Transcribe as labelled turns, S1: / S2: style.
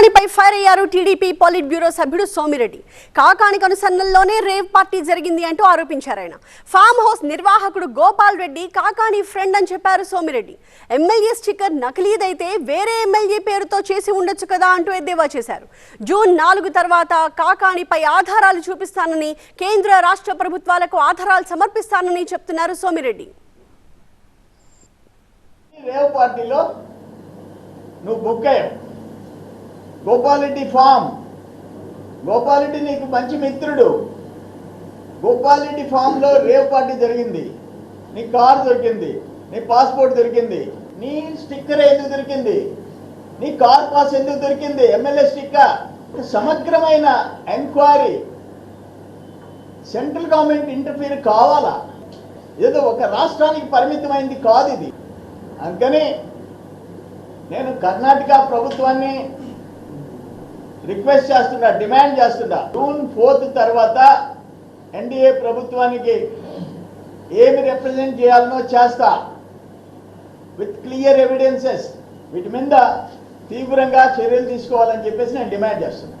S1: కాకాణిపై fire అయ్యారు T D P polit bureau సభ్యుడు సోమిరెడ్డి. కాకాణికి అనుసరణలోనే రేవ్ పార్టీ జరిగింది అంటూ ఆరోపించారు ఆయన. ఫామ్ హౌస్ నిర్వాహకుడు గోపాల్ రెడ్డి కాకాణి ఫ్రెండ్ అని చెప్పారు సోమిరెడ్డి. ఎమ్మెల్యే స్టిక్కర్ నకిలీదైతే వేరే ఎమ్మెల్యే పేరుతో చేసి ఉండొచ్చు కదా అంటూ ఎద్దేవా చేశారు. జూన్ నాలుగు తర్వాత కాకాణిపై ఆధారాలు చూపిస్తానని కేంద్ర రాష్ట్ర ప్రభుత్వాలకు ఆధారాలు సమర్పిస్తానని చెప్తున్నారు సోమిరెడ్డి.
S2: నువ్వు బుక్ అయ్యావు గోపాలరెడ్డి ఫామ్. గోపాలరెడ్డి నీకు మంచి మిత్రుడు. గోపాలరెడ్డి ఫామ్లో రేవ్ పార్టీ జరిగింది. నీ కార్ దొరికింది. నీ పాస్పోర్ట్ దొరికింది. నీ స్టిక్కర్ ఎందుకు దొరికింది? నీ కార్ పాస్ ఎందుకు దొరికింది? M L A sticker. సమగ్రమైన ఎంక్వైరీ. సెంట్రల్ గవర్నమెంట్ ఇంటర్ఫీర్ కావాలా? ఏదో ఒక రాష్ట్రానికి పరిమితమైంది కాదు ఇది. అందుకని నేను కర్ణాటక ప్రభుత్వాన్ని రిక్వెస్ట్ చేస్తున్నా డిమాండ్ చేస్తున్నా. జూన్ ఫోర్త్ తర్వాత ఎన్డీఏ ప్రభుత్వానికి ఏమి రిప్రజెంట్ చేయాలనో చేస్తా. విత్ క్లియర్ ఎవిడెన్సెస్ వీటి మీద తీవ్రంగా చర్యలు తీసుకోవాలని చెప్పేసి నేను డిమాండ్ చేస్తున్నాను